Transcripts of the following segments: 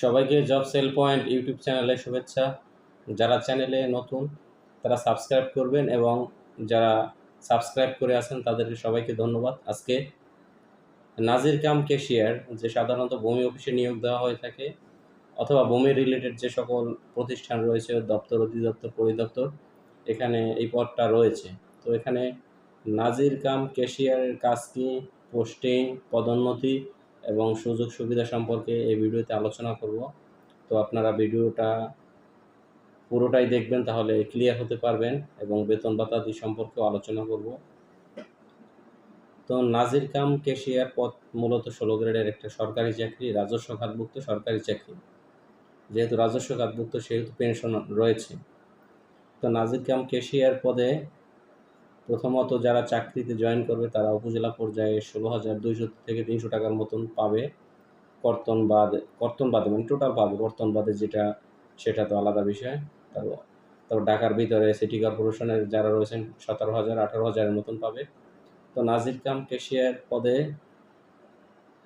সবাইকে job sell point YouTube চ্যানেলে শুভেচ্ছা। যারা চ্যানেলে নতুন, তারা সাবস্ক্রাইব করবেন এবং যারা সাবস্ক্রাইব করে আছেন তাদেরকে সবাইকে ধন্যবাদ। আজকে নাজির কাম কেশিয়ার যে সাধারণত ভূমি অফিসে নিয়োগ দেওয়া হয়ে থাকে, অথবা ভূমি রিলেটেড যে সকল প্রতিষ্ঠান রয়েছে, দপ্তর, অধিদপ্তর, পরিদপ্তর, এখানে এই পদটা রয়েছে। তো এখানে নাজির কাম কেশিয়ারের কাজ কি, পোস্টিং, পদোন্নতি এবং সুযোগ সুবিধা সম্পর্কে এই ভিডিওতে আলোচনা করব। তো আপনারা ভিডিওটা পুরোটাই দেখবেন, তাহলে ক্লিয়ার হতে পারবেন এবং বেতন ভাতাদি সম্পর্কেও আলোচনা করব। তো নাজির কাম কেশিয়ার পদ মূলত ষোলো গ্রেডের একটা সরকারি চাকরি, রাজস্ব খাতভুক্ত সরকারি চাকরি। যেহেতু রাজস্ব খাতভুক্ত, সেহেতু পেনশন রয়েছে। তো নাজির কাম কেশিয়ার পদে প্রথমত যারা চাকরিতে জয়েন করবে তারা উপজেলা পর্যায়ে ষোলো হাজার দুইশো থেকে তিনশো টাকার মতন পাবে। কর্তন বাদ কর্তন বাদে মানে টোটাল পাবে কর্তন বাদে যেটা, সেটা তো আলাদা বিষয়। তারপর তারপর ঢাকার ভিতরে সিটি কর্পোরেশনের যারা রয়েছেন, সতেরো হাজার, আঠারো হাজারের মতন পাবে। তো নাজির কাম কেশিয়ার পদে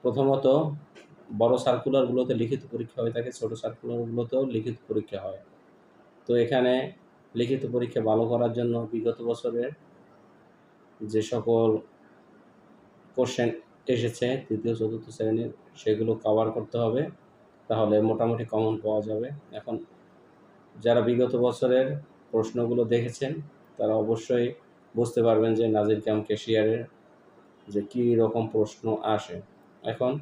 প্রথমত বড় সার্কুলারগুলোতে লিখিত পরীক্ষা হয়ে থাকে, ছোটো সার্কুলারগুলোতেও লিখিত পরীক্ষা হয়। তো এখানে লিখিত পরীক্ষা ভালো করার জন্য বিগত বছরের যে সকল কোশ্চেন এসেছে তৃতীয়, চতুর্থ শ্রেণির, সেগুলো কভার করতে হবে। তাহলে মোটামুটি কমন পাওয়া যাবে। এখন যারা বিগত বছরের প্রশ্নগুলো দেখেছেন, তারা অবশ্যই বুঝতে পারবেন যে নাজির ক্যাম্প কেশিয়ারের যে কী রকম প্রশ্ন আসে। এখন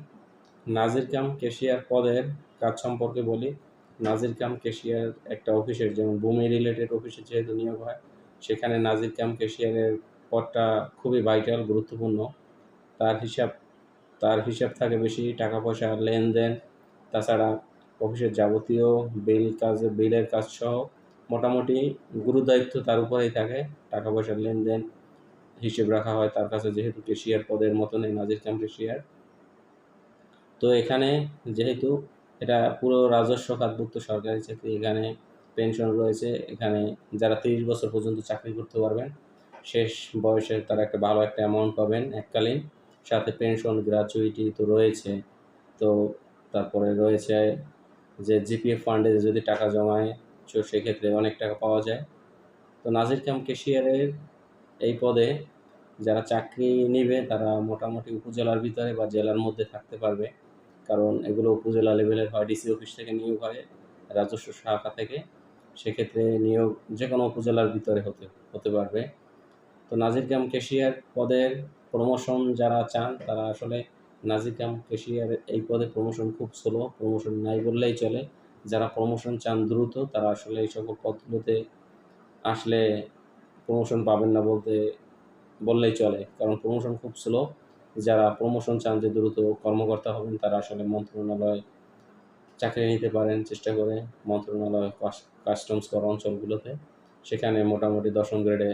নাজির ক্যাম্প কেশিয়ার পদের কাজ সম্পর্কে বলি। নাজির ক্যাম্প কেশিয়ার একটা অফিসের, যেমন ভূমি রিলেটেড অফিসে যেহেতু নিয়োগ হয়, সেখানে নাজির ক্যাম্প কেশিয়ারের পদটা খুবই ভাইটাল গুরুত্বপূর্ণ। তার হিসাব তার হিসাব থাকে বেশি টাকা পয়সা লেনদেন, তাছাড়া অফিসের যাবতীয় বিল কাজ বিলের কাজ সহ মোটামুটি গুরুদায়িত্ব তার উপরেই থাকে। টাকা পয়সার লেনদেন হিসেব রাখা হয় তার কাছে যেহেতু কেশিয়ার পদের মতনই, নাজির ক্যাম্প কেশিয়ার তো এখানে যেহেতু এটা পুরো রাজস্ব খাতভুক্ত সরকারি চাকরি, এখানে পেনশন রয়েছে, এখানে যারা তিরিশ বছর পর্যন্ত চাকরি করতে পারবেন শেষ বয়সে তারা একটা ভালো একটা অ্যামাউন্ট পাবেন এককালীন। সাথে পেনশন গ্র্যাচুইটি তো রয়েছে। তো তারপরে রয়েছে যে জিপিএফ ফান্ডে যদি টাকা জমায়, তো সেক্ষেত্রে অনেক টাকা পাওয়া যায়। তো নাজির কাম কেশিয়ারের এই পদে যারা চাকরি নিবে, তারা মোটামুটি উপজেলার ভিতরে বা জেলার মধ্যে থাকতে পারবে। কারণ এগুলো উপজেলা লেভেলের হয় ডিসি অফিস থেকে নিয়োগ হয়, রাজস্ব শাখা থেকে। সেক্ষেত্রে নিয়োগ যে কোনো উপজেলার ভিতরে হতে হতে পারবে। তো নাজির কাম কেশিয়ার পদের প্রমোশন যারা চান, তারা আসলে নাজির কাম কেশিয়ার এই পদে প্রমোশন খুব স্লো প্রমোশন নাই বললেই চলে। যারা প্রমোশন চান দ্রুত, তারা আসলে এই সকল পদগুলোতে আসলে প্রমোশন পাবেন না বলতে, বললেই চলে। কারণ প্রমোশন খুব স্লো যারা প্রমোশন চান যে দ্রুত কর্মকর্তা হবেন, তারা আসলে মন্ত্রণালয় চাকরি নিতে পারেন চেষ্টা করে। মন্ত্রণালয় কাস্টমস করা অঞ্চলগুলোতে। সেখানে মোটামুটি দশম গ্রেডে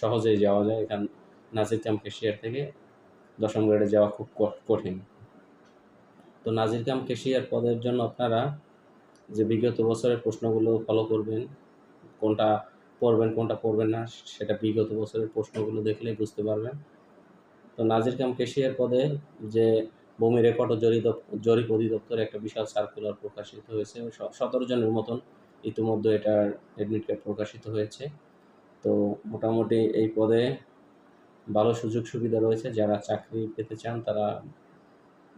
সহজেই যাওয়া যায়। এখান নাজির কাম কেশিয়ার থেকে দশম গ্রেডে যাওয়া খুব কঠিন। তো নাজির কাম কেশিয়ার পদের জন্য আপনারা যে বিগত বছরের প্রশ্নগুলো ফলো করবেন, কোনটা পড়বেন কোনটা পড়বেন না, সেটা বিগত বছরের প্রশ্নগুলো দেখলেই বুঝতে পারবেন। তো নাজির কাম কেশিয়ার পদে যে ভূমি রেকর্ড ও জরিপ জরিপ অধিদপ্তরে একটা বিশাল সার্কুলার প্রকাশিত হয়েছে। সতেরো জনের মতন ইতিমধ্যে এটার অ্যাডমিট কার্ড প্রকাশিত হয়েছে। তো মোটামুটি এই পদে ভালো সুযোগ সুবিধা রয়েছে। যারা চাকরি পেতে চান, তারা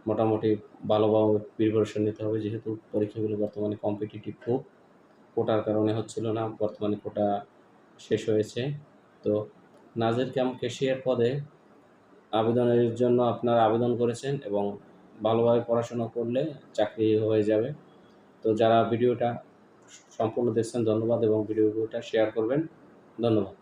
মোটামুটি ভালোভাবে প্রিপারেশন নিতে হবে। যেহেতু পরীক্ষাগুলো বর্তমানে কম্পিটিটিভ খুব কোটার কারণে হচ্ছিল না, বর্তমানে কোটা শেষ হয়েছে। তো নাজির ক্যাম্প কেশিয়ার পদে আবেদনের জন্য আপনারা আবেদন করেছেন এবং ভালোভাবে পড়াশোনা করলে চাকরি হয়ে যাবে। তো যারা ভিডিওটা সম্পূর্ণ দেখছেন, ধন্যবাদ এবং ভিডিওটা শেয়ার করবেন। ধন্যবাদ